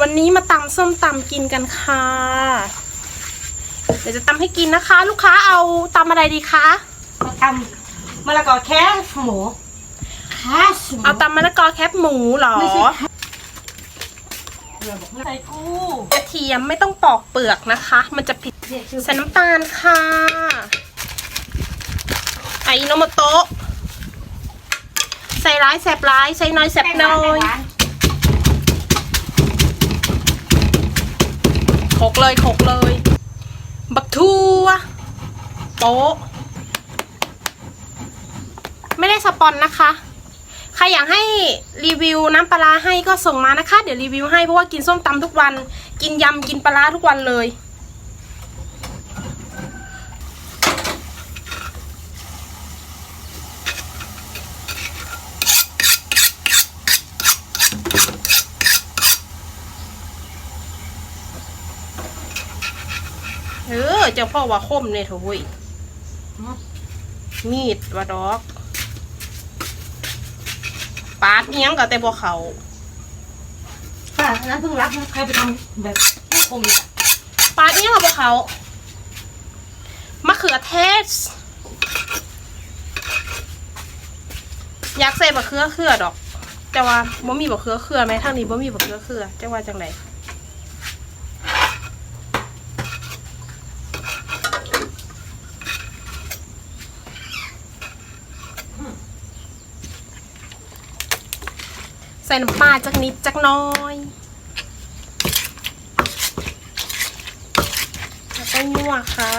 วันนี้มาตำส้มตำกินกันค่ะ เดี๋ยวจะตำให้กินนะคะ ลูกค้าเอาตำอะไรดีคะมาทำมะละกอแค่หมูแค่หมูเอาตำมะละกอแคบหมูเหรอไม่ใช่เราบอกใส่กู้กระเทียมไม่ต้องปอกเปลือกนะคะ มันจะผิดเรียกชื่อใส่น้ำตาลค่ะไอโนโมโตะใส่ร้ายแสบร้ายใส่น้อยแสบน้อยโข กเลยโขกเลย บักทัวโป๊ะไม่ได้สปอนนะคะ ใครอยากให้รีวิวน้ำปลาให้ก็ส่งมานะคะ เดี๋ยวรีวิวให้เพราะว่ากินส้มตำทุกวัน กินยำกินปลาทุกวันเลย เออเจ้าพ่อว่าคมเนี่ยโถุยมีดว่าดอก ปาดเนี้ยงกับแต่บัวเขาค่ะอันนั้นเพิ่งรับนะใครไปทำแบบคมอะปาดเนี้ยงกับบัวเขามะเขือเทศ อยากใส่บะเขือเขือดอก แต่ว่าบ่มีบะเขือเขือไหมทางนี้บ่มีบะเขือเขือจะว่าจังได ใส่น้ำปลาจักนิดจักน้อยแล้วก็นัวค่ะ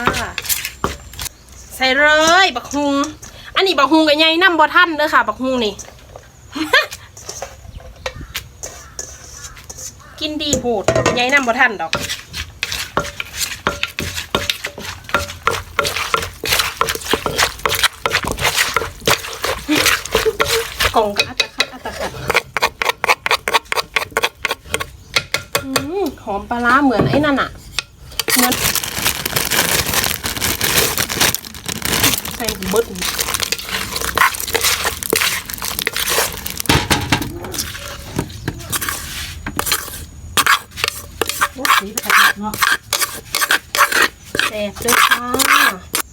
ใส่เลยบักฮุง อันนี้บักฮุงกับยายน้ำบ่ท่านเด้อค่ะ บักฮุงนี่ กินดีโพดยายน้ำบ่ท่านดอกกล่องกะอัตตะคัดอัตตะคัดอืม หอมปลาร้าเหมือนไอ้นั่นอะเหมือนใส่เบิดโอ้สีไปกระเทียมเนาะแซ่บเลยค่ะ